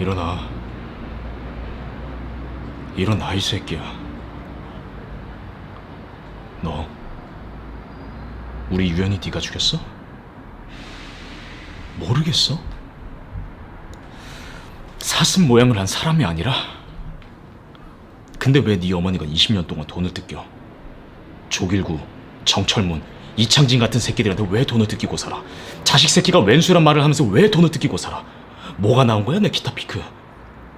일어나. 일어나, 이 새끼야. 너, 우리 유연이 네가 죽였어? 모르겠어? 사슴 모양을 한 사람이 아니라? 근데 왜 네 어머니가 20년 동안 돈을 뜯겨? 조길구, 정철문, 이창진 같은 새끼들한테 왜 돈을 뜯기고 살아? 자식 새끼가 왼수란 말을 하면서 왜 돈을 뜯기고 살아? 뭐가 나온 거야 내 기타 피크?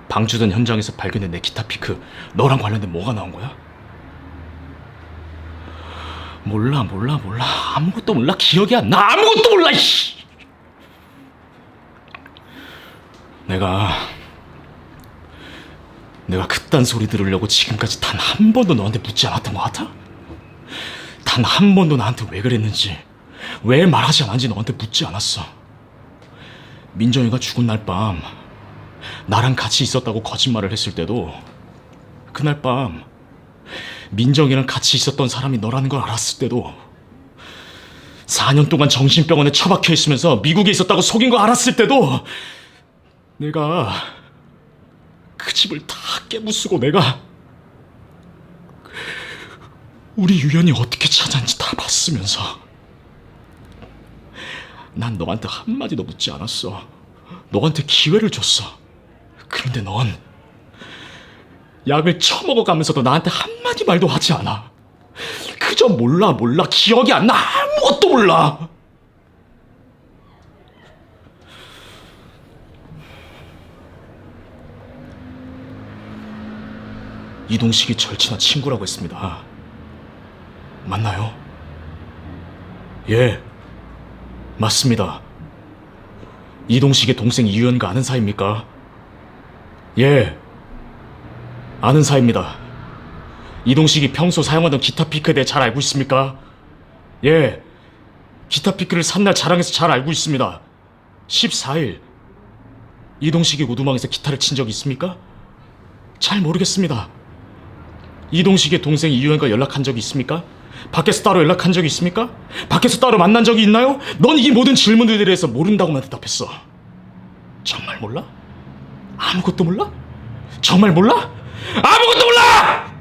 방주던 현장에서 발견된 내 기타 피크 너랑 관련된 뭐가 나온 거야? 몰라 몰라 몰라 아무것도 몰라 기억이 안 나 아무것도 몰라 이씨 내가 내가 그딴 소리 들으려고 지금까지 단 한 번도 너한테 묻지 않았던 것 같아? 단 한 번도 나한테 왜 그랬는지 왜 말하지 않았는지 너한테 묻지 않았어 민정이가 죽은 날 밤 나랑 같이 있었다고 거짓말을 했을 때도 그날 밤 민정이랑 같이 있었던 사람이 너라는 걸 알았을 때도 4년 동안 정신병원에 처박혀 있으면서 미국에 있었다고 속인 거 알았을 때도 내가 그 집을 다 깨부수고 내가 우리 유연이 어떻게 찾았는지 다 봤으면서 난 너한테 한마디도 묻지 않았어. 너한테 기회를 줬어. 그런데 넌 약을 처먹어가면서도 나한테 한마디 말도 하지 않아. 그저 몰라 몰라 기억이 안 나 아무것도 몰라. 이동식이 절친한 친구라고 했습니다. 맞나요? 예, 맞습니다. 이동식의 동생 이유연과 아는 사이입니까? 예, 아는 사이입니다. 이동식이 평소 사용하던 기타 피크에 대해 잘 알고 있습니까? 예, 기타 피크를 산날 자랑해서 잘 알고 있습니다. 14일, 이동식이 우두망에서 기타를 친 적이 있습니까? 잘 모르겠습니다. 이동식의 동생 이유연과 연락한 적이 있습니까? 밖에서 따로 연락한 적이 있습니까? 밖에서 따로 만난 적이 있나요? 넌 이 모든 질문들에 대해서 모른다고만 대답했어. 정말 몰라? 아무것도 몰라? 정말 몰라? 아무것도 몰라!